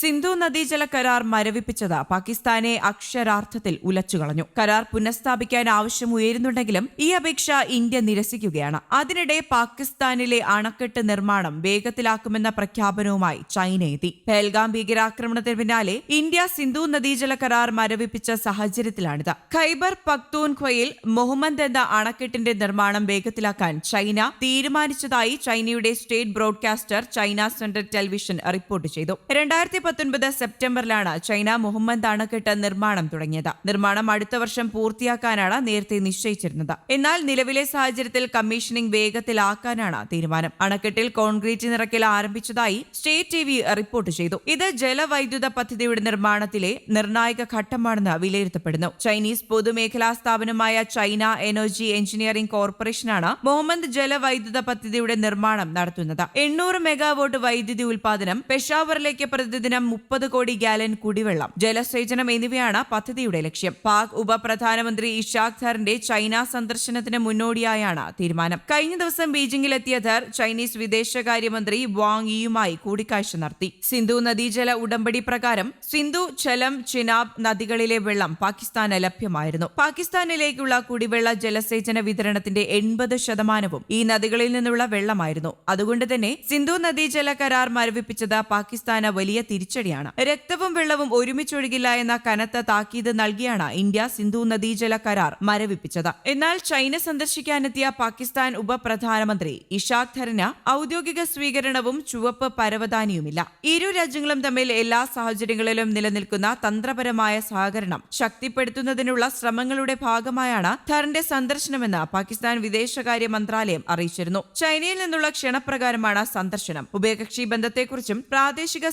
സിന്ധു നദീജല കരാർ മരവിപ്പിച്ചത് പാകിസ്ഥാനെ അക്ഷരാർത്ഥത്തിൽ ഉലച്ചുകളഞ്ഞു. കരാർ പുനഃസ്ഥാപിക്കാൻ ആവശ്യം ഉയരുന്നുണ്ടെങ്കിലും ഈ അപേക്ഷ ഇന്ത്യ നിരസിക്കുകയാണ്. അതിനിടെ പാകിസ്ഥാനിലെ അണക്കെട്ട് നിർമ്മാണം വേഗത്തിലാക്കുമെന്ന പ്രഖ്യാപനവുമായി ചൈന എത്തി. പേൽഗാം ഭീകരാക്രമണത്തിന് പിന്നാലെ ഇന്ത്യ സിന്ധു നദീജല കരാർ മരവിപ്പിച്ച സാഹചര്യത്തിലാണിത്. ഖൈബർ പക്തൂൻഖ്വയിൽ മുഹമ്മദ് എന്ന അണക്കെട്ടിന്റെ നിർമ്മാണം വേഗത്തിലാക്കാൻ ചൈന തീരുമാനിച്ചതായി ചൈനയുടെ state broadcaster China Central Television report ചെയ്തു. രണ്ടായിരത്തി പത്തൊൻപത് സെപ്റ്റംബറിലാണ് ചൈന മുഹമ്മദ് അണക്കെട്ട് നിർമ്മാണം തുടങ്ങിയത്. നിർമ്മാണം അടുത്ത വർഷം പൂർത്തിയാക്കാനാണ് നേരത്തെ നിശ്ചയിച്ചിരുന്നത്. എന്നാൽ നിലവിലെ സാഹചര്യത്തിൽ കമ്മീഷനിംഗ് വേഗത്തിലാക്കാനാണ് തീരുമാനം. അണക്കെട്ടിൽ കോൺക്രീറ്റ് നിറയ്ക്കൽ ആരംഭിച്ചതായി സ്റ്റേറ്റ് ടി റിപ്പോർട്ട് ചെയ്തു. ഇത് ജലവൈദ്യുത പദ്ധതിയുടെ നിർമ്മാണത്തിലെ നിർണായക ഘട്ടമാണെന്ന് വിലയിരുത്തപ്പെടുന്നു. ചൈനീസ് പൊതുമേഖലാ സ്ഥാപനമായ ചൈന എനർജി എഞ്ചിനീയറിംഗ് കോർപ്പറേഷനാണ് മുഹമ്മദ് ജലവൈദ്യുത പദ്ധതിയുടെ നിർമ്മാണം നടത്തുന്നത്. എണ്ണൂറ് മെഗാവോട്ട് വൈദ്യുതി ഉൽപാദനം പെഷാവറിലേക്ക് പ്രതിദിനം മുപ്പത് കോടി ഗാലൻ കുടിവെള്ളം ജലസേചനം എന്നിവയാണ് പദ്ധതിയുടെ ലക്ഷ്യം. പാക് ഉപപ്രധാനമന്ത്രി ഇഷാഖ് ധറിന്റെ ചൈന സന്ദർശനത്തിന് മുന്നോടിയായാണ് തീരുമാനം. കഴിഞ്ഞ ദിവസം ബീജിംഗിലെത്തിയ ധർ ചൈനീസ് വിദേശകാര്യമന്ത്രി വാങ് യിയുമായി കൂടിക്കാഴ്ച നടത്തി. സിന്ധു നദീജല ഉടമ്പടി പ്രകാരം സിന്ധു ഛലം ചിനാബ് നദികളിലെ വെള്ളം പാകിസ്ഥാന് ലഭ്യമായിരുന്നു. പാകിസ്ഥാനിലേക്കുള്ള കുടിവെള്ള ജലസേചന വിതരണത്തിന്റെ എൺപത് ശതമാനവും ഈ നദികളിൽ നിന്നുള്ള വെള്ളമായിരുന്നു. അതുകൊണ്ട് തന്നെ സിന്ധു നദീജല കരാർ മരവിപ്പിച്ചത് പാകിസ്ഥാന് വലിയ തിരിച്ചടിയാണ്. രക്തവും വെള്ളവും ഒരുമിച്ചൊഴുകില്ല എന്ന കനത്ത താക്കീത് നൽകിയാണ് ഇന്ത്യ സിന്ധു നദീജല കരാർ മരവിപ്പിച്ചത്. എന്നാൽ ചൈന സന്ദർശിക്കാനെത്തിയ പാകിസ്ഥാൻ ഉപപ്രധാനമന്ത്രി ഇഷാഖ് ധരന് ഔദ്യോഗിക സ്വീകരണവും ചുവപ്പ് പരവതാനിയുമില്ല. ഇരു രാജ്യങ്ങളും തമ്മിൽ എല്ലാ സാഹചര്യങ്ങളിലും നിലനിൽക്കുന്ന തന്ത്രപരമായ സഹകരണം ശക്തിപ്പെടുത്തുന്നതിനുള്ള ശ്രമങ്ങളുടെ ഭാഗമായാണ് ധറിന്റെ സന്ദർശനമെന്ന് പാകിസ്ഥാൻ വിദേശകാര്യ മന്ത്രാലയം അറിയിച്ചിരുന്നു. ചൈനയിൽ നിന്നുള്ള ക്ഷണപ്രകാരമാണ് സന്ദർശനം. ഉഭയകക്ഷി ബന്ധത്തെക്കുറിച്ചും പ്രാദേശിക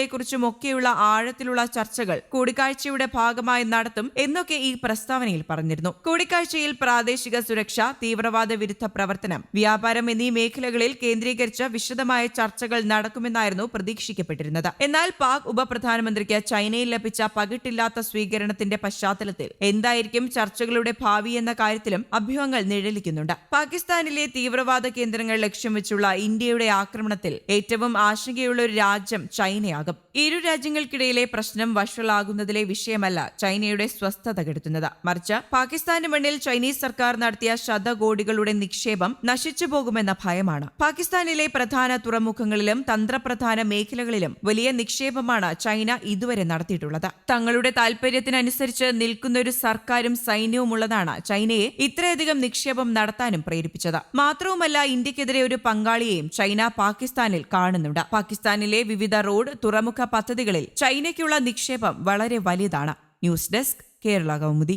സാഹചര്യങ്ങളെക്കുറിച്ചും ഒക്കെയുള്ള ആഴത്തിലുള്ള ചർച്ചകൾ കൂടിക്കാഴ്ചയുടെ ഭാഗമായി നടത്തും എന്നൊക്കെ ഈ പ്രസ്താവനയിൽ പറഞ്ഞിരുന്നു. കൂടിക്കാഴ്ചയിൽ പ്രാദേശിക സുരക്ഷ തീവ്രവാദ വിരുദ്ധ പ്രവർത്തനം വ്യാപാരം എന്നീ മേഖലകളിൽ കേന്ദ്രീകരിച്ച വിശദമായ ചർച്ചകൾ നടക്കുമെന്നായിരുന്നു പ്രതീക്ഷിക്കപ്പെട്ടിരുന്നത്. എന്നാൽ പാക് ഉപപ്രധാനമന്ത്രിക്ക് ചൈനയിൽ ലഭിച്ച പകിട്ടില്ലാത്ത സ്വീകരണത്തിന്റെ പശ്ചാത്തലത്തിൽ എന്തായിരിക്കും ചർച്ചകളുടെ ഭാവി എന്ന കാര്യത്തിലും അഭ്യൂഹങ്ങൾ നിഴലിക്കുന്നുണ്ട്. പാകിസ്ഥാനിലെ തീവ്രവാദ കേന്ദ്രങ്ങൾ ലക്ഷ്യം വെച്ചുള്ള ഇന്ത്യയുടെ ആക്രമണത്തിൽ ഏറ്റവും ആശങ്കയുള്ള ഒരു രാജ്യം ചൈനയാകും. ഇരു രാജ്യങ്ങൾക്കിടയിലെ പ്രശ്നം വഷളാകുന്നതിലെ വിഷയമല്ല ചൈനയുടെ സ്വസ്ഥത കെടുത്തുന്നത്. മറിച്ച് പാകിസ്ഥാന് മണ്ണിൽ ചൈനീസ് സർക്കാർ നടത്തിയ ശതകോടികളുടെ നിക്ഷേപം നശിച്ചു പോകുമെന്ന ഭയമാണ്. പാകിസ്ഥാനിലെ പ്രധാന തുറമുഖങ്ങളിലും തന്ത്രപ്രധാന മേഖലകളിലും വലിയ നിക്ഷേപമാണ് ചൈന ഇതുവരെ നടത്തിയിട്ടുള്ളത്. തങ്ങളുടെ താൽപര്യത്തിനനുസരിച്ച് നിൽക്കുന്ന ഒരു സർക്കാരും സൈന്യവുമുള്ളതാണ് ചൈനയെ ഇത്രയധികം നിക്ഷേപം നടത്താനും പ്രേരിപ്പിച്ചത്. മാത്രവുമല്ല ഇന്ത്യക്കെതിരെ ഒരു പങ്കാളിയെയും ചൈന പാകിസ്ഥാനിൽ കാണുന്നുണ്ട്. പാകിസ്ഥാനിലെ വിവിധ റോഡ് തുറമുഖ പദ്ധതികളിൽ ചൈനയ്ക്കുള്ള നിക്ഷേപം വളരെ വലുതാണ് ന്യൂസ് ഡെസ്ക് കേരള കൗമുദി.